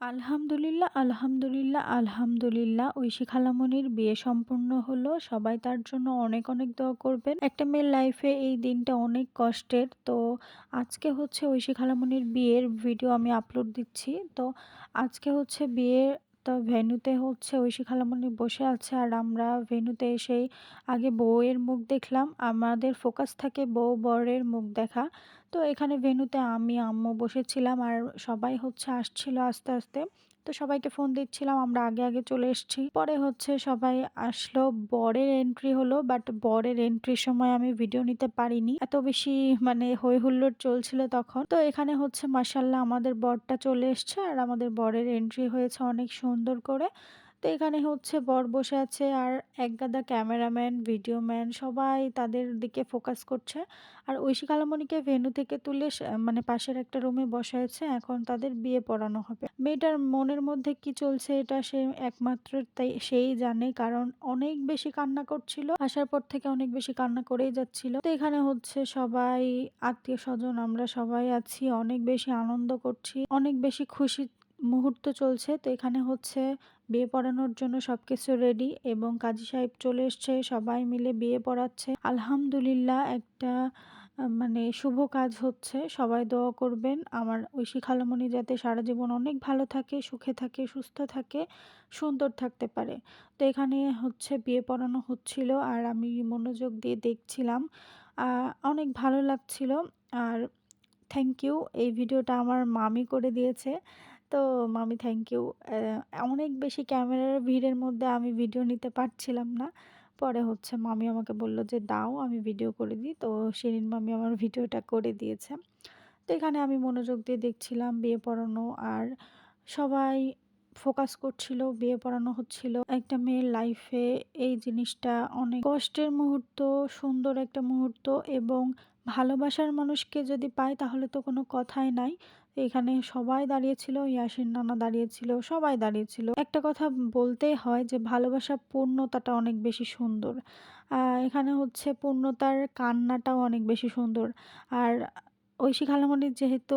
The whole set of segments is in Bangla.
আলহামদুলিল্লাহ, আলহামদুলিল্লাহ, আলহামদুলিল্লাহ। ঐশী খালামনির বিয়ে সম্পূর্ণ হলো। সবাই তার জন্য অনেক, অনেক দোয়া করবেন। একটা মেয়ের লাইফে এই দিনটা অনেক কষ্টের। তো আজকে হচ্ছে ঐশী খালামনির বিয়ের ভিডিও আমি আপলোড দিচ্ছি। তো আজকে হচ্ছে বিয়ে তো ভেন্যুতে হচ্ছে ঐশী খালামণি বসে আছে আর আমরা ভেন্যুতে এসেই আগে বউয়ের মুখ দেখলাম। আমাদের ফোকাস থাকে বউ বরের মুখ দেখা। তো এখানে ভেন্যুতে আমি, আম্মু বসেছিলাম আর সবাই হচ্ছে আসছিল আস্তে আস্তে তো সবাইকে ফোন দিচ্ছিলাম, আমরা আগে আগে চলে এসেছি। পরে হচ্ছে সবাই আসলো, বরের এন্ট্রি হলো বাট বরের এন্ট্রির সময় আমি ভিডিও নিতে পারিনি। এত বেশি মানে হই হুল্লোড় চলছিল তখন। তো এখানে হচ্ছে মাসাল্লাহ আমাদের বরটা চলে এসছে, আর আমাদের বরের এন্ট্রি হয়েছে অনেক সুন্দর করে। তো এখানে হচ্ছে বর বসে আছে আর একগাদা ক্যামেরাম্যান ভিডিও ম্যান সবাই তাদের দিকে ফোকাস করছে। আর ঐশী কালামণিকে ভেন্যু থেকে তুলে মানে পাশের একটা রুমে বসাইছে এখন তাদের বিয়ে পড়ানো হবে। মেয়েটার মনের মধ্যে কি চলছে এটা সে একমাত্র তাই সেই জানে, কারণ অনেক বেশি কান্না করছিল, আসার পর থেকে অনেক বেশি কান্না করেই যাচ্ছিল। তো এখানে হচ্ছে সবাই, আত্মীয় স্বজন, আমরা সবাই আছি, অনেক বেশি আনন্দ করছি, অনেক বেশি খুশি মুহূর্ত চলছে। তো এখানে হচ্ছে বিয়ে পড়ানোর জন্য সবকিছু রেডি এবং কাজী সাহেব চলে এসছে, সবাই মিলে বিয়ে পড়াচ্ছে। আলহামদুলিল্লাহ একটা মানে শুভ কাজ হচ্ছে, সবাই দোয়া করবেন। আমার ঐশী খালামণি যাতে সারা জীবন অনেক ভালো থাকে, সুখে থাকে, সুস্থ থাকে, সুন্দর থাকতে পারে। তো এখানে হচ্ছে বিয়ে পড়ানো হচ্ছিল আর আমি মনোযোগ দিয়ে দেখছিলাম। অনেক ভালো লাগছিল আর থ্যাংক ইউ এই ভিডিওটা আমার মামি করে দিয়েছে। তো মামি থ্যাংক ইউ অনেক বেশি ক্যামেরার ভিড়ের মধ্যে আমি ভিডিও নিতে পারছিলাম না। পরে হচ্ছে মামি আমাকে বলল যে, দাও, আমি ভিডিও করে দিই। তো সেদিন মামি আমার ভিডিওটা করে দিয়েছে। তো এখানে আমি মনোযোগ দিয়ে দেখছিলাম বিয়ে পড়ানো আর সবাই ফোকাস করছিল, বিয়ে পড়ানো হচ্ছিল। একটা মেয়ের লাইফে এই জিনিসটা অনেক কষ্টের মুহূর্ত, সুন্দর একটা মুহূর্ত এবং ভালোবাসার মানুষকে যদি পায় তাহলে তো কোনো কথাই নাই। এখানে সবাই দাঁড়িয়েছিল, ইয়াসিন নানা দাঁড়িয়েছিল, সবাই দাঁড়িয়েছিল। একটা কথা বলতেই হয় যে, ভালোবাসা পূর্ণতাটা অনেক বেশি সুন্দর। এখানে হচ্ছে পূর্ণতার কান্নাটাও অনেক বেশি সুন্দর। আর ঐশী খালামণির যেহেতু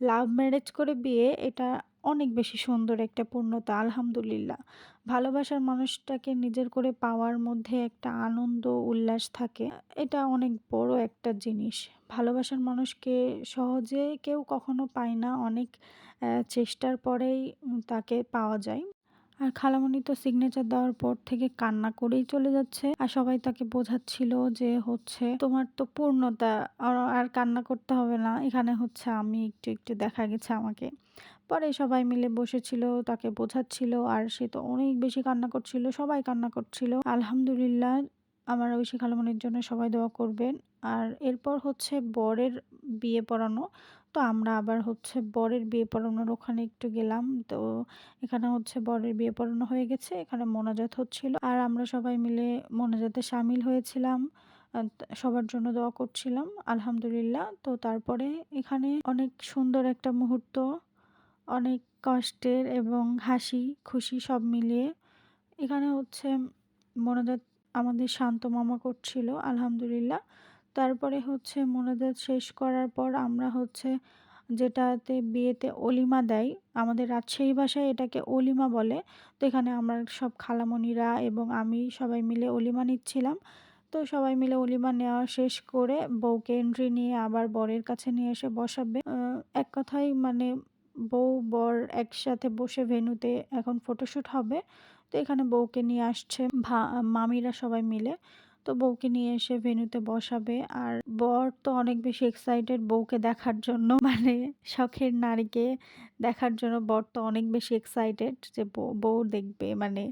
লাভ ম্যারেজ করে বিয়ে, এটা অনেক বেশি সুন্দর একটা পূর্ণতা আলহামদুলিল্লাহ। ভালোবাসার মানুষটাকে নিজের করে পাওয়ার মধ্যে একটা আনন্দ, উল্লাস থাকে। এটা অনেক বড় একটা জিনিস। ভালোবাসার মানুষকে সহজে কেউ কখনো পায় না। অনেক চেষ্টার পরেই তাকে পাওয়া যায়। আর খালামণি তো সিগনেচার দেওয়ার পর থেকে কান্না করেই চলে যাচ্ছে। আর সবাই তাকে বোঝাচ্ছিল যে হচ্ছে, তোমার তো পূর্ণতা আর কান্না করতে হবে না। এখানে হচ্ছে আমি একটু একটু দেখা গেছে আমাকে। পরে সবাই মিলে বসেছিল, তাকে বোঝাচ্ছিল, আর সে তো অনেক বেশি কান্না করছিল, সবাই কান্না করছিল। আলহামদুলিল্লাহ, আমার ঐশী খালামণির জন্য সবাই দোয়া করবেন। আর এরপর হচ্ছে বরের বিয়ে পড়ানো। তো আমরা আবার হচ্ছে বরের বিয়ে পড়ানোর ওখানে একটু গেলাম। তো এখানে হচ্ছে বরের বিয়ে পড়ানো হয়ে গেছে, এখানে মোনাজাত হচ্ছিল। আর আমরা সবাই মিলে মোনাজাতে সামিল হয়েছিলাম। সবার জন্য দোয়া করছিলাম, আলহামদুলিল্লাহ। তো তারপরে এখানে অনেক সুন্দর একটা মুহূর্ত, অনেক কষ্টের এবং হাসি, খুশি সব মিলিয়ে এখানে হচ্ছে মোনাজাত আমাদের শান্ত মামা করছিল, আলহামদুলিল্লাহ। তারপরে হচ্ছে মোনাজাত শেষ করার পর আমরা হচ্ছে যেটাতে বিয়েতে অলিমা দেয়, আমাদের রাজশাহী ভাষায় এটাকে অলিমা বলে। তো এখানে আমরা সব খালামণিরা এবং আমি সবাই মিলে অলিমা নিচ্ছিলাম। তো সবাই মিলে অলিমা নেওয়া শেষ করে বউকে এন্ট্রি নিয়ে আবার বরের কাছে নিয়ে এসে বসাবে। এক কথাই মানে বউ, বর একসাথে বসে ভেনুতে এখন ফটোশ্যুট হবে। তো এখানে বউকে নিয়ে আসছে মামিরা সবাই মিলে। তো বউকে নিয়ে এসে ভেনুতে বসাবে। আর বর তো অনেক বেশি এক্সাইটেড বউকে দেখার জন্য। মানে শখের নারীকে দেখার জন্য বর তো অনেক বেশি এক্সাইটেড যে বউ দেখবে মানে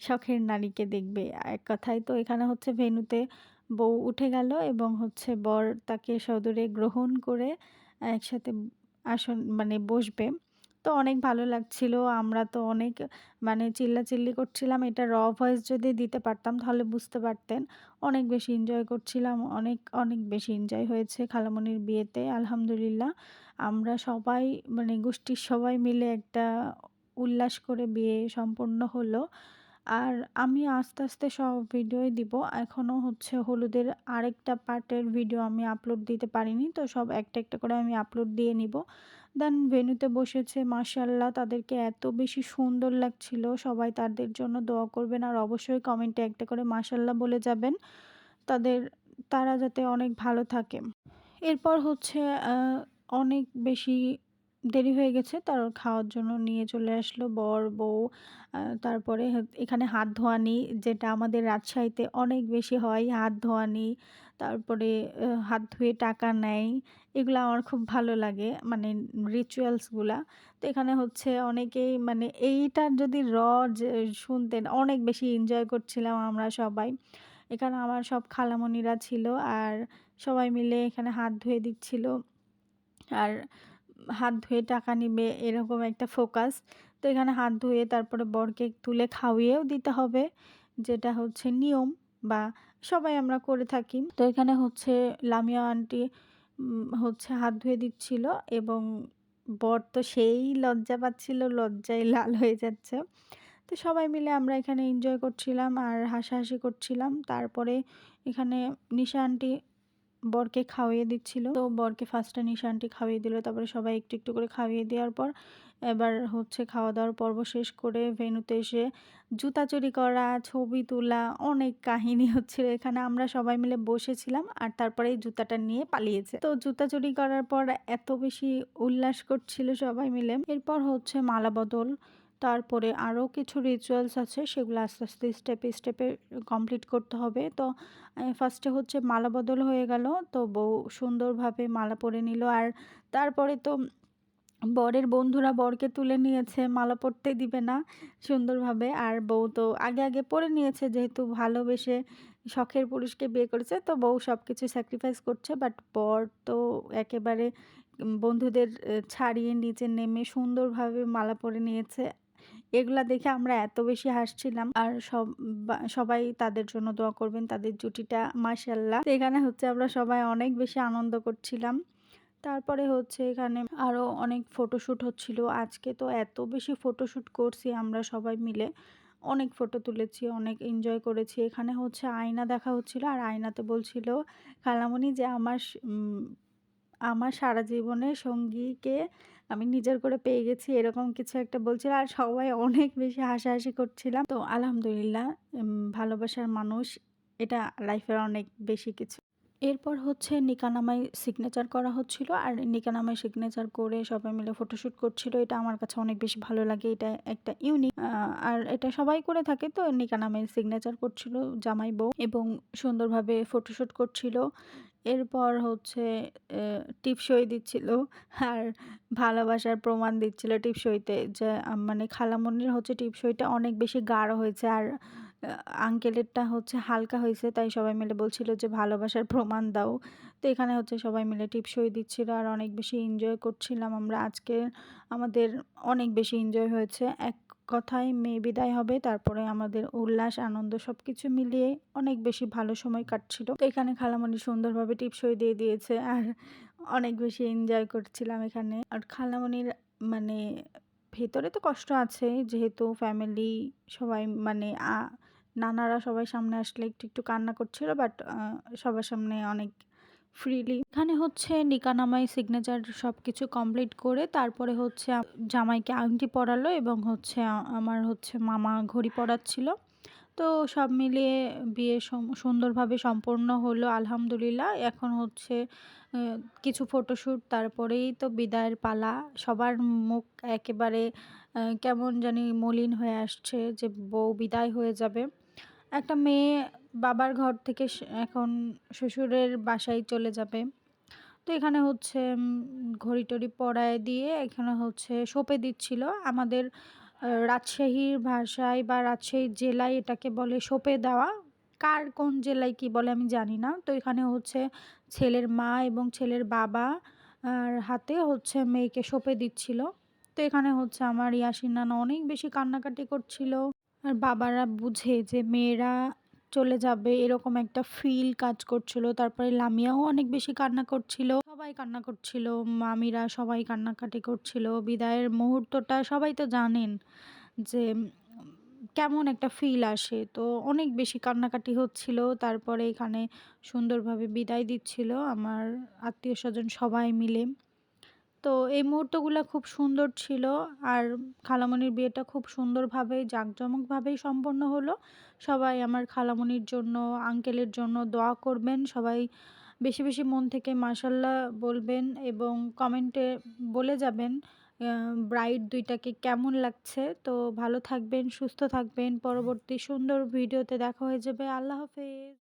শখের নারীকে দেখবে। এক কথায় তো এখানে হচ্ছে ভেনুতে বউ উঠে গেল এবং হচ্ছে বর তাকে সদরে গ্রহণ করে একসাথে আসন মানে বসবে। তো অনেক ভালো লাগছিল। আমরা তো অনেক মানে চিল্লাচিল্লি করছিলাম। এটা র ভয়েস যদি দিতে পারতাম তাহলে বুঝতে পারতেন। অনেক বেশি এনজয় করছিলাম। অনেক অনেক বেশি এনজয় হয়েছে খালামণির বিয়েতে, আলহামদুলিল্লাহ। আমরা সবাই মানে গোষ্ঠীর সবাই মিলে একটা উল্লাস করে বিয়ে সম্পন্ন হলো। আর আমি আস্তে, আস্তে সব ভিডিওই দিব। এখনও হচ্ছে হলুদের আরেকটা পার্টের ভিডিও আমি আপলোড দিতে পারিনি। তো সব একটা, একটা করে আমি আপলোড দিয়ে নিব। দেন ভেন্যুতে বসেছে মাশাআল্লাহ তাদেরকে এত বেশি সুন্দর লাগছিল। সবাই তাদের জন্য দোয়া করবেন আর অবশ্যই কমেন্টে একটা করে মাশাআল্লাহ বলে যাবেন। তাদের তারা যাতে অনেক ভালো থাকে। এরপর হচ্ছে অনেক বেশি দেরি হয়ে গেছে। তার খাওয়ার জন্য নিয়ে চলে আসলো বর, বউ। তারপরে এখানে হাত ধোয়ানি যেটা আমাদের রাজশাহীতে অনেক বেশি হয় হাত ধোয়ানি। তারপরে হাত ধুয়ে টাকা নেয়। এগুলো আমার খুব ভালো লাগে মানে রিচুয়ালসগুলা তো এখানে হচ্ছে অনেকেই মানে এইটার যদি র শুনতেন অনেক বেশি এনজয় করছিলাম আমরা সবাই। এখানে আমার সব খালামণিরা ছিল আর সবাই মিলে এখানে হাত ধুয়ে দিচ্ছিল। আর হাত ধুয়ে টাকা নিবে এরকম একটা ফোকাস। তো এখানে হাত ধুয়ে তারপরে বরকে তুলে খাওয়িয়েও দিতে হবে। যেটা হচ্ছে নিয়ম বা সবাই আমরা করে থাকি। তো এখানে হচ্ছে লামিয়া আন্টি হচ্ছে হাত ধুয়ে দিচ্ছিল এবং বর তো সেই লজ্জা পাচ্ছিল, লজ্জায় লাল হয়ে যাচ্ছে। তো সবাই মিলে আমরা এখানে এনজয় করছিলাম আর হাসাহাসি করছিলাম। তারপরে এখানে নিশা আন্টি বরকে খাওয়িয়ে দিচ্ছিল। তো বরকে ফার্স্টে নিশানটি খাওয়িয়ে দিল। তারপরে সবাই একটু, একটু করে খাওয়িয়ে দেওয়ার পর এবার হচ্ছে খাওয়া-দাওয়ার পর্ব শেষ করে ভেন্যুতে এসে জুতা চুরি করা, ছবি তোলা অনেক কাহিনী হচ্ছিল এখানে। আমরা সবাই মিলে বসেছিলাম আর তারপরে এই জুতাটা নিয়ে পালিয়েছে। তো জুতা চুরি করার পর এত বেশি উল্লাস করছিল সবাই মিলে। এরপর হচ্ছে মালা বদল। তারপরে আরও কিছু রিচুয়ালস আছে সেগুলো আস্তে, আস্তে স্টেপে, স্টেপে কমপ্লিট করতে হবে। তো ফার্স্টে হচ্ছে মালা বদল হয়ে গেল। তো বউ সুন্দরভাবে মালা পরে নিল আর তারপরে তো বরের বন্ধুরা বরকে তুলে নিয়েছে মালা পরতে দিবে না সুন্দরভাবে। আর বউ তো আগে, আগে পরে নিয়েছে যেহেতু ভালোবেসে শখের পুরুষকে বিয়ে করেছে তো বউ সব কিছু স্যাক্রিফাইস করছে। বাট বর তো একেবারে বন্ধুদের ছাড়িয়ে নিচে নেমে সুন্দরভাবে মালা পরে নিয়েছে। এগুলা দেখে আমরা এত বেশি হাসছিলাম আর সব সবাই তাদের জন্য দোয়া করবেন তাদের জুটিটা মাশাআল্লাহ। তো এখানে হচ্ছে আমরা সবাই অনেক বেশি আনন্দ করছিলাম। তারপরে হচ্ছে এখানে আরও অনেক ফটোশ্যুট হচ্ছিল। আজকে তো এত বেশি ফটোশ্যুট করছি আমরা সবাই মিলে। অনেক ফটো তুলেছি, অনেক এনজয় করেছি। এখানে হচ্ছে আয়না দেখা হচ্ছিল আর আয়নাতে বলছিল খালামণি যে আমার আমার সারা জীবনে সঙ্গীকে আমি নিজের করে পেয়ে গেছি, এরকম কিছু একটা বলছিল আর সবাই অনেক বেশি হাসাহাসি করছিলাম। তো আলহামদুলিল্লাহ ভালোবাসার মানুষ, এটা লাইফের অনেক বেশি কিছু। এরপর হচ্ছে নিকানামায় সিগনেচার করা হচ্ছিল আর নিকানামায় সিগনেচার করে সবাই মিলে ফটোশ্যুট করছিল। এটা আমার কাছে অনেক বেশি ভালো লাগে। এটা একটা ইউনিক আর এটা সবাই করে থাকে তো নিকানামায় সিগনেচার করছিল জামাই বউ এবং সুন্দরভাবে ফটোশ্যুট করছিল। এরপর হচ্ছে টিপসই দিচ্ছিল আর ভালোবাসার প্রমাণ দিচ্ছিল টিপসইতে যে মানে খালামণির হচ্ছে টিপসইটা অনেক বেশি গাঢ় হয়েছে আর আঙ্কেলেরটা হচ্ছে হালকা হয়েছে, তাই সবাই মিলে বলছিল যে, ভালোবাসার প্রমাণ দাও। তো এখানে হচ্ছে সবাই মিলে টিপসই দিচ্ছিল আর অনেক বেশি এনজয় করছিলাম আমরা আজকে আমাদের অনেক বেশি এনজয় হয়েছে। এক কথায় মেয়ে বিদায় হবে তারপরে আমাদের উল্লাস আনন্দ সব কিছু মিলিয়ে অনেক বেশি ভালো সময় কাটছিল। তো এখানে খালামণি সুন্দরভাবে টিপসই দিয়ে দিয়েছে আর অনেক বেশি এনজয় করছিলাম এখানে। আর খালামণির মানে ভেতরে তো কষ্ট আছে যেহেতু ফ্যামিলি সবাই মানে নানারা সবাই সামনে আসলে একটু, একটু কান্না করছিল বাট সবার সামনে অনেক ফ্রিলি এখানে হচ্ছে নিকানামাই সিগনেচার সব কিছু কমপ্লিট করে তারপরে হচ্ছে জামাইকে আংটি পরালো এবং হচ্ছে আমার হচ্ছে মামা ঘড়ি পরাচ্ছিল। তো সব মিলিয়ে বিয়ে সুন্দরভাবে সম্পন্ন হলো, আলহামদুলিল্লাহ। এখন হচ্ছে কিছু ফটোশ্যুট তারপরেই তো বিদায়ের পালা। সবার মুখ একেবারে কেমন জানি মলিন হয়ে আসছে যে বউ বিদায় হয়ে যাবে। একটা মেয়ে বাবার ঘর থেকে এখন শ্বশুরের বাসায় চলে যাবে। তো এখানে হচ্ছে ঘড়ি-টড়ি পড়ায় দিয়ে এখানে হচ্ছে সঁপে দিচ্ছিল। আমাদের রাজশাহীর ভাষায় বা রাজশাহী জেলায় এটাকে বলে সঁপে দেওয়া। কার কোন জেলায় কি বলে আমি জানি না। তো এখানে হচ্ছে ছেলের মা এবং ছেলের বাবা, আর হাতে হচ্ছে মেয়েকে সঁপে দিচ্ছিল। তো এখানে হচ্ছে আমার ইয়াসিন নানা অনেক বেশি কান্নাকাটি করছিল। আর বাবারা বুঝে যে মেয়েরা চলে যাবে, এরকম একটা ফিল কাজ করছিল। তারপরে লামিয়াও অনেক বেশি কান্না করছিল। সবাই কান্না করছিল। মামিরা সবাই কান্নাকাটি করছিল। বিদায়ের মুহূর্তটা সবাই তো জানেন যে, কেমন একটা ফিল আসে তো অনেক বেশি কান্নাকাটি হচ্ছিল তারপরে এখানে সুন্দরভাবে বিদায় দিচ্ছিল আমার আত্মীয় স্বজন সবাই মিলে তো এই মুহূর্তগুলো খুব সুন্দর ছিল। আর খালামণির বিয়েটা খুব সুন্দরভাবে জাঁকজমকভাবেই সম্পন্ন হলো। সবাই আমার খালামণির জন্য, আঙ্কেলের জন্য দোয়া করবেন। সবাই বেশি বেশি মন থেকে মাসাল্লাহ বলবেন এবং কমেন্টে বলে যাবেন ব্রাইড দুইটাকে কেমন লাগছে। তো ভালো থাকবেন, সুস্থ থাকবেন। পরবর্তী সুন্দর ভিডিওতে দেখা হয়ে যাবে। আল্লাহ হাফেজ।